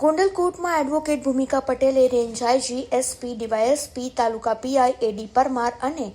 ગોંડલ કોર્ટમાં એડવોકેટ ભૂમિકા પટેલે range IG SP, DYSP, taluka PI, A D Parmar અને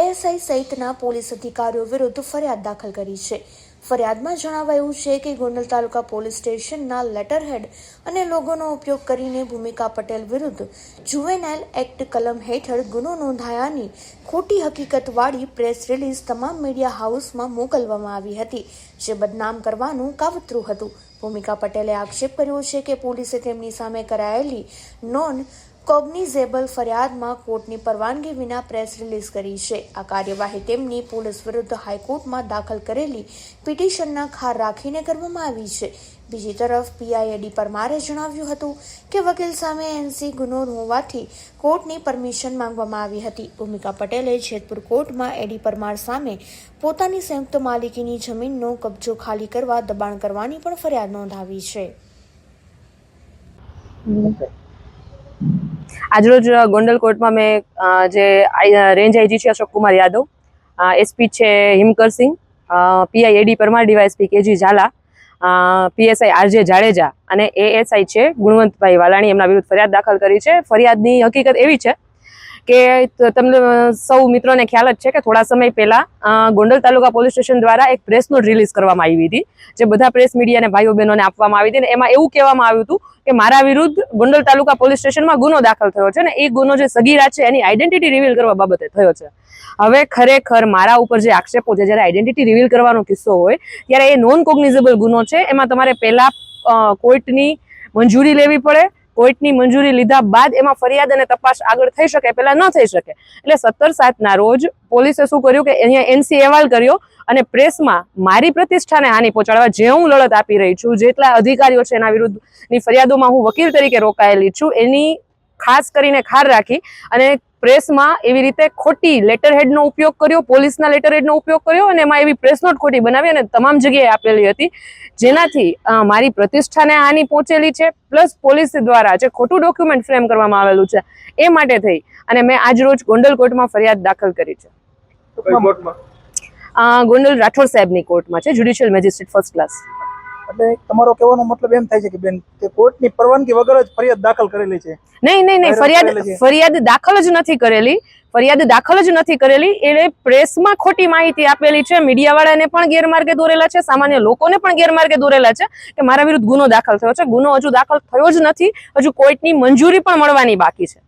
ASI સહિતના પોલીસ અધિકારીઓ વિરુદ્ધ ફરિયાદ દાખલ કરી છે. ફરિયાદમાં જણાવાયું છે કે ગોંડલ તાલુકા પોલીસ સ્ટેશનના લેટરહેડ અને લોગોનો ઉપયોગ કરીને ભૂમિકા પટેલ વિરુદ્ધ જુવેનાઇલ એક્ટ કલમ હેઠળ ગુનો નોંધાયાની ખોટી હકીકતવાળી પ્રેસ રિલીઝ તમામ મીડિયા હાઉસમાં મોકલવામાં આવી હતી, જે બદનામ કરવાનું કાવતરું હતું. ભૂમિકા પટેલે આક્ષેપ કર્યો છે કે પોલીસે તેમની સામે કરાયેલી નોન કોગ્નિઝેબલ ફરિયાદમાં કોર્ટની પરવાનગી વિના પ્રેસ રિલીઝ કરી છે. આ કાર્યવાહી તેમની પોલીસ વિરુદ્ધ હાઈકોર્ટમાં દાખલ કરેલી પિટિશનના ખાર રાખીને કરવામાં આવી છે. બીજી તરફ પીઆઈએડી પરમારે જણાવ્યું હતું કે વકીલ સામે એનસી ગુનો હોવાથી કોર્ટની પરમિશન માંગવામાં આવી હતી. ભૂમિકા પટેલે જેતપુર કોર્ટમાં એડી પરમાર સામે પોતાની સંયુક્ત માલિકીની જમીનનો કબજો ખાલી કરવા દબાણ કરવાની પણ ફરિયાદ નોંધાવી છે. આજરોજ ગોંડલ કોર્ટમાં મેં જે રેન્જ આઈજી છે અશોક કુમાર યાદવ એસપી છે Himkar Singh PI A D Parmar DYSP K G Jhala PSI R J Jadeja અને એએસઆઈ છે ગુણવંતભાઈ વાલાણી એમના વિરુદ્ધ ફરિયાદ દાખલ કરી છે. ફરિયાદની હકીકત એવી છે કે તમને સૌ મિત્રોને ખ્યાલ જ છે કે થોડા સમય પહેલા ગોંડલ તાલુકા પોલીસ સ્ટેશન દ્વારા એક પ્રેસ નોટ રિલીઝ કરવામાં આવી હતી, જે બધા પ્રેસ મીડિયાને ભાઈઓ બહેનોને આપવામાં આવી હતી અને એમાં એવું કહેવામાં આવ્યું હતું કે મારા વિરુદ્ધ ગોંડલ તાલુકા પોલીસ સ્ટેશનમાં ગુનો દાખલ થયો છે ને એ ગુનો જે સગીરા છે એની આઈડેન્ટિટી રિવીલ કરવા બાબતે થયો છે. હવે ખરેખર મારા ઉપર જે આક્ષેપો છે, જ્યારે આઈડેન્ટિટી રિવીલ કરવાનો કિસ્સો હોય, ત્યારે એ નોન કોગ્નિઝેબલ ગુનો છે. એમાં તમારે પહેલાં કોર્ટની મંજૂરી લેવી પડે કોર્ટની મંજૂરી લીધા બાદ એમાં ફરિયાદ અને તપાસ આગળ થઈ શકે, પહેલા ન થઈ શકે. એટલે સત્તર સાતના રોજ પોલીસે શું કર્યું કે અહીંયા એનસી અહેવાલ કર્યો અને પ્રેસમાં મારી પ્રતિષ્ઠાને હાનિ પહોંચાડવા જે હું લડત આપી રહી છું, જેટલા અધિકારીઓ છે એના વિરુદ્ધની ફરિયાદોમાં હું વકીલ તરીકે રોકાયેલી છું, એની ખાસ કરીને ખાર રાખી અને પ્રેસમાં એવી રીતે ખોટી લેટરહેડનો ઉપયોગ કર્યો પોલીસના લેટરહેડનો ઉપયોગ કર્યો અને એમાં એવી પ્રેસ નોટ ખોટી બનાવી અને તમામ જગ્યાએ આપેલી હતી. જેનાથી મારી પ્રતિષ્ઠાને હાનિ પહોંચેલી છે પ્લસ પોલીસ દ્વારા જે ખોટું ડોક્યુમેન્ટ ફ્રેમ કરવામાં આવેલું છે એ માટે થઈ અને મેં આજ રોજ ગોંડલ કોર્ટમાં ફરિયાદ દાખલ કરી છે. ગોંડલ રાઠોડ સાહેબની કોર્ટમાં છે જ્યુડિશિયલ મેજિસ્ટ્રેટ ફર્સ્ટ ક્લાસ એટલે તમારો કહેવાનો મતલબ એમ થાય છે કે બેન કે કોર્ટની પરવાનગી વગર જ ફરિયાદ દાખલ કરેલી છે. નહીં નહીં નહીં ફરિયાદ ફરિયાદ દાખલ જ નથી કરેલી. ફરિયાદ દાખલ જ નથી કરેલી. એટલે પ્રેસમાં ખોટી માહિતી આપેલી છે. મીડિયાવાળાને પણ ગેરમાર્ગે દોરેલા છે. સામાન્ય લોકોને પણ ગેરમાર્ગે દોરેલા છે કે મારા વિરુદ્ધ ગુનો દાખલ થયો છે. ગુનો હજુ દાખલ થયો જ નથી. હજુ કોર્ટની મંજૂરી પણ મળવાની બાકી છે.